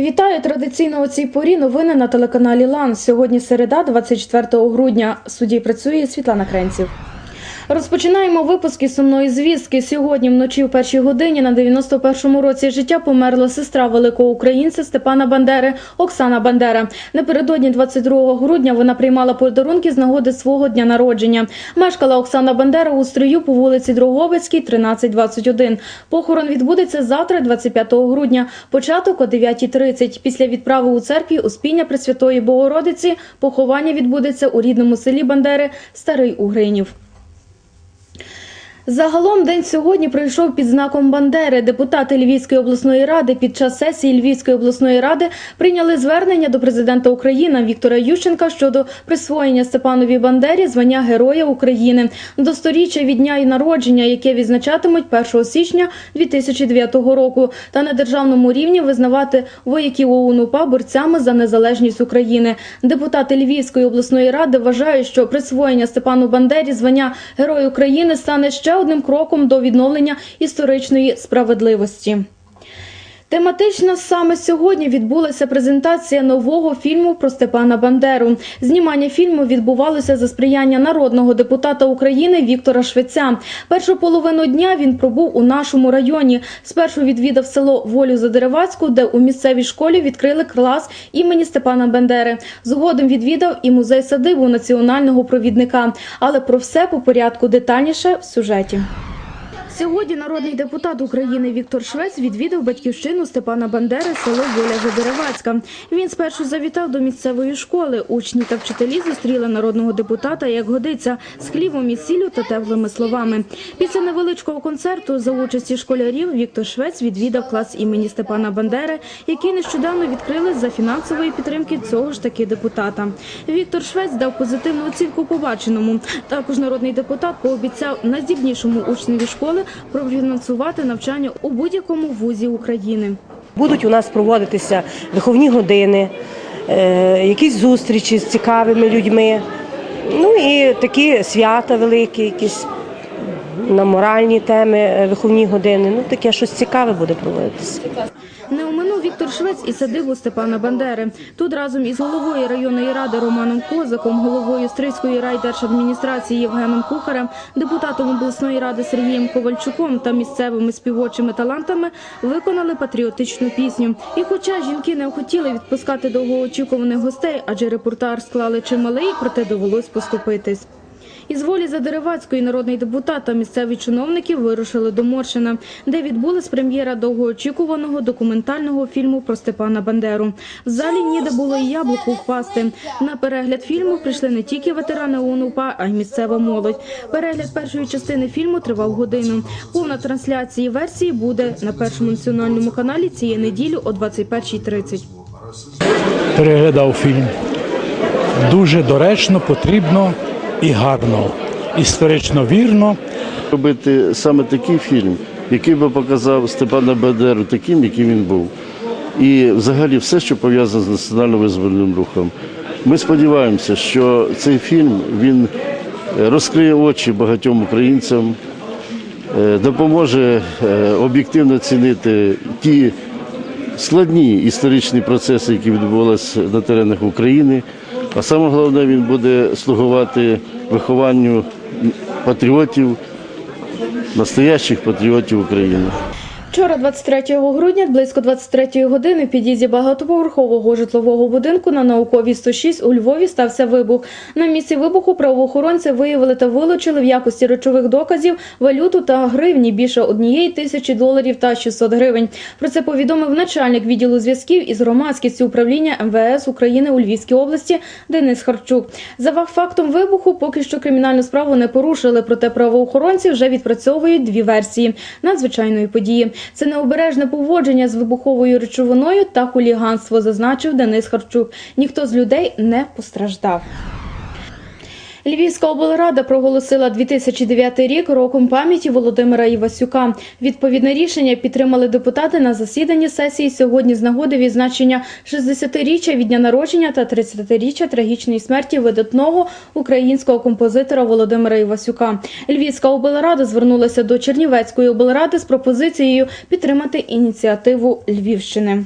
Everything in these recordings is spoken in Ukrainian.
Вітаю традиційно у цій порі. Новини на телеканалі Лан. Сьогодні середа, 24 грудня. Судді працює Світлана Кренців. Розпочинаємо випуск із сумної звістки. Сьогодні вночі в першій годині на 91-му році життя померла сестра великого українця Степана Бандери Оксана Бандера. Напередодні 22 грудня вона приймала подарунки з нагоди свого дня народження. Мешкала Оксана Бандера у строю по вулиці Дрогобицькій, 1321. Похорон відбудеться завтра, 25 грудня. Початок о 9.30. Після відправи у церкві Успіння Пресвятої Богородиці поховання відбудеться у рідному селі Бандери Старий Угринів. Загалом день сьогодні пройшов під знаком Бандери. Депутати Львівської обласної ради під час сесії Львівської обласної ради прийняли звернення до президента України Віктора Ющенка щодо присвоєння Степанові Бандері звання Героя України до сторіччя від дня і народження, яке відзначатимуть 1 січня 2009 року, та на державному рівні визнавати вояків ОУН УПА борцями за незалежність України. Депутати Львівської обласної ради вважають, що присвоєння Степану Бандері звання Герой України стане ще одним кроком до відновлення історичної справедливості. Тематично саме сьогодні відбулася презентація нового фільму про Степана Бандеру. Знімання фільму відбувалося за сприяння народного депутата України Віктора Швеця. Першу половину дня він пробув у нашому районі. Спершу відвідав село Волю за Деревацьку, де у місцевій школі відкрили клас імені Степана Бандери. Згодом відвідав і музей садибу національного провідника. Але про все по порядку детальніше в сюжеті. Сьогодні народний депутат України Віктор Швець відвідав батьківщину Степана Бандери село Воля Задеревацька. Він спершу завітав до місцевої школи. Учні та вчителі зустріли народного депутата, як годиться, з хлібом і сіллю та теплими словами. Після невеличкого концерту за участі школярів Віктор Швець відвідав клас імені Степана Бандери, який нещодавно відкрили за фінансової підтримки цього ж таки депутата. Віктор Швець дав позитивну оцінку побаченому. Також народний депутат пообіцяв найздібнішому учневі школи профінансувати навчання у будь-якому вузі України. Будуть у нас проводитися виховні години, е, якісь зустрічі з цікавими людьми. Ну і такі свята великі, якісь на моральні теми, е, виховні години. Ну таке щось цікаве буде проводитися. Віктор Швець і садибу Степана Бандери. Тут разом із головою районної ради Романом Козаком, головою Стрийської райдержадміністрації Євгеном Кухарем, депутатом обласної ради Сергієм Ковальчуком та місцевими співочими талантами виконали патріотичну пісню. І хоча жінки не хотіли відпускати довгоочікуваних гостей, адже репортаж склали чималий, проте довелось поступитись. Із волі Задеревацької народний депутат та місцеві чиновники вирушили до Моршина, де відбулась прем'єра довгоочікуваного документального фільму про Степана Бандеру. В залі ніде було і яблуку впасти. На перегляд фільму прийшли не тільки ветерани ОНУПА, а й місцева молодь. Перегляд першої частини фільму тривав годину. Повна трансляція версії буде на першому національному каналі цієї неділі о 21.30. переглядав фільм. Дуже доречно, потрібно і гарно, історично вірно. робити саме такий фільм, який би показав Степана Бандеру таким, яким він був. І взагалі все, що пов'язане з національно-визвольним рухом. Ми сподіваємося, що цей фільм він е, розкриє очі багатьом українцям, е, допоможе е, об'єктивно оцінити ті складні історичні процеси, які відбувалися на теренах України. А саме головне, він буде слугувати вихованню патріотів, настоящих патріотів України. Вчора, 23 грудня, близько 23 години, в під'їзді багатоповерхового житлового будинку на науковій 106 у Львові стався вибух. На місці вибуху правоохоронці виявили та вилучили в якості речових доказів валюту та гривні більше однієї тисячі доларів та 600 гривень. Про це повідомив начальник відділу зв'язків із громадськістю управління МВС України у Львівській області Денис Харчук. За фактом вибуху поки що кримінальну справу не порушили, проте правоохоронці вже відпрацьовують дві версії надзвичайної події. Це необережне поводження з вибуховою речовиною та хуліганство, зазначив Денис Харчук. Ніхто з людей не постраждав. Львівська облрада проголосила 2009 рік роком пам'яті Володимира Івасюка. Відповідне рішення підтримали депутати на засіданні сесії сьогодні з нагоди відзначення 60-річчя від дня народження та 30-річчя трагічної смерті видатного українського композитора Володимира Івасюка. Львівська облрада звернулася до Чернівецької облради з пропозицією підтримати ініціативу Львівщини.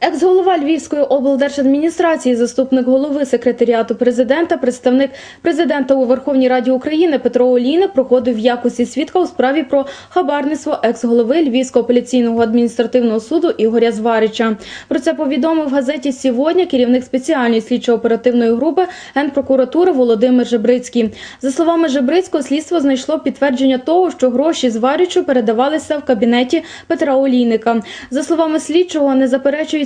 Екс-голова Львівської облдержадміністрації, заступник голови секретаріату президента, представник президента у Верховній Раді України Петро Олійник проходив в якості свідка у справі про хабарництво екс-голови Львівського апеляційного адміністративного суду Ігоря Зварича. Про це повідомив в газеті «Сьогодні» керівник спеціальної слідчо-оперативної групи Генпрокуратури Володимир Жебрицький. За словами Жебрицького, слідство знайшло підтвердження того, що гроші Зваричу передавалися в кабінеті Петра Олійника. За словами слідчого, не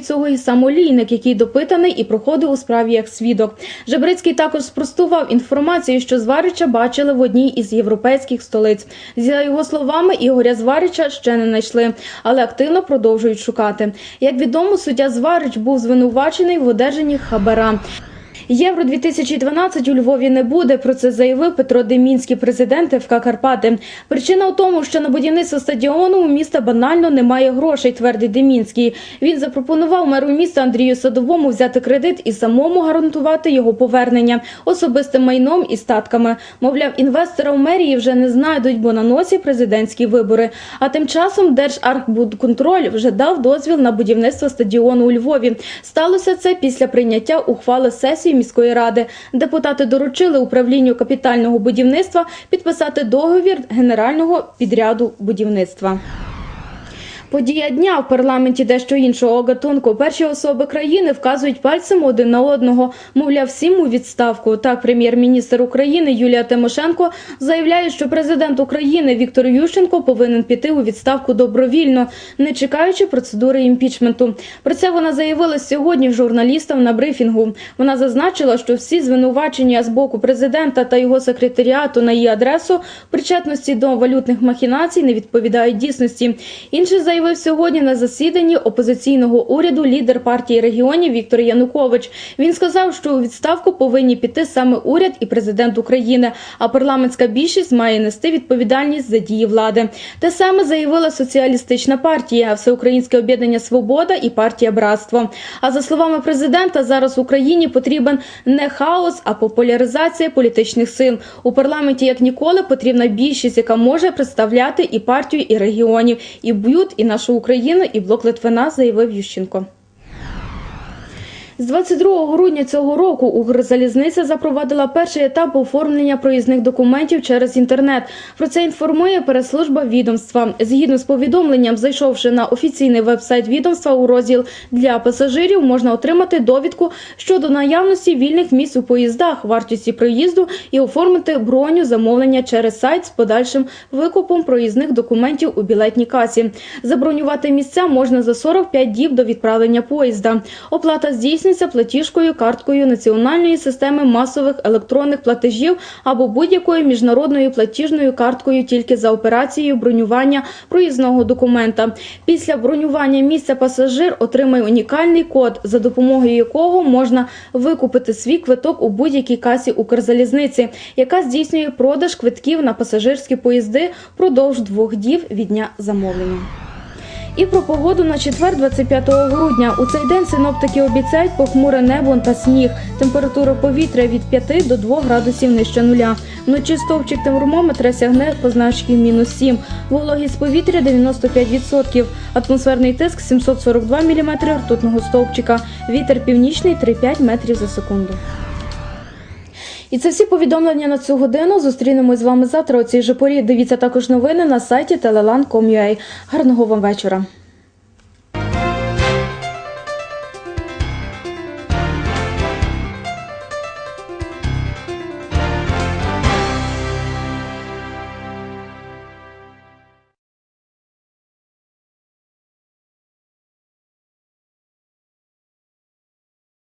цього і сам Олійник, який допитаний і проходив у справі як свідок. Жебрицький також спростував інформацію, що Зварича бачили в одній із європейських столиць. За його словами, Ігоря Зварича ще не знайшли, але активно продовжують шукати. Як відомо, суддя Зварич був звинувачений в одержанні хабара. Євро 2012 у Львові не буде. Про це заявив Петро Демінський, президент ФК Карпати. Причина в тому, що на будівництво стадіону у міста банально немає грошей, твердить Демінський. Він запропонував меру міста Андрію Садовому взяти кредит і самому гарантувати його повернення особистим майном і статками. Мовляв, інвестора в мерії вже не знайдуть, бо на носі президентські вибори. А тим часом Держархбудконтроль вже дав дозвіл на будівництво стадіону у Львові. Сталося це після прийняття ухвали сесії міської ради. Депутати доручили управлінню капітального будівництва підписати договір генерального підряду будівництва. Подія дня в парламенті дещо іншого гатунку. Перші особи країни вказують пальцем один на одного. Мовляв, всім у відставку. Так, прем'єр-міністр України Юлія Тимошенко заявляє, що президент України Віктор Ющенко повинен піти у відставку добровільно, не чекаючи процедури імпічменту. Про це вона заявила сьогодні журналістам на брифінгу. Вона зазначила, що всі звинувачення з боку президента та його секретаріату на її адресу причетності до валютних махінацій не відповідають дійсності. Інше заявив сьогодні на засіданні опозиційного уряду лідер партії регіонів Віктор Янукович. Він сказав, що у відставку повинні піти саме уряд і президент України, а парламентська більшість має нести відповідальність за дії влади. Те саме заявила соціалістична партія, Всеукраїнське об'єднання Свобода і партія Братство. А за словами президента, зараз Україні потрібен не хаос, а популяризація політичних сил. У парламенті як ніколи потрібна більшість, яка може представляти і партію, і регіонів, і б'ють і нашу Україну, і блок Литвина, заявив Ющенко. З 22 грудня цього року Укрзалізниця запровадила перший етап оформлення проїзних документів через інтернет. Про це інформує прес-служба відомства. Згідно з повідомленням, зайшовши на офіційний веб-сайт відомства у розділ для пасажирів, можна отримати довідку щодо наявності вільних місць у поїздах, вартості проїзду і оформити броню замовлення через сайт з подальшим викупом проїзних документів у білетній касі. Забронювати місця можна за 45 діб до відправлення поїзда. Оплата здійснюється платіжкою карткою національної системи масових електронних платежів або будь-якою міжнародною платіжною карткою тільки за операцією бронювання проїзного документа. Після бронювання місця пасажир отримає унікальний код, за допомогою якого можна викупити свій квиток у будь-якій касі Укрзалізниці, яка здійснює продаж квитків на пасажирські поїзди впродовж двох діб від дня замовлення. І про погоду на четвер, 25 грудня. У цей день синоптики обіцяють похмуре небо та сніг. Температура повітря від 5 до 2 градусів нижче нуля. Вночі стовпчик термометра сягне позначки мінус 7. Вологість повітря 95%. Атмосферний тиск 742 мм ртутного стовпчика. Вітер північний 3,5 метрів за секунду. І це всі повідомлення на цю годину. Зустрінемось з вами завтра. У цій же порі. Дивіться також новини на сайті telelan.com.ua. Гарного вам вечора.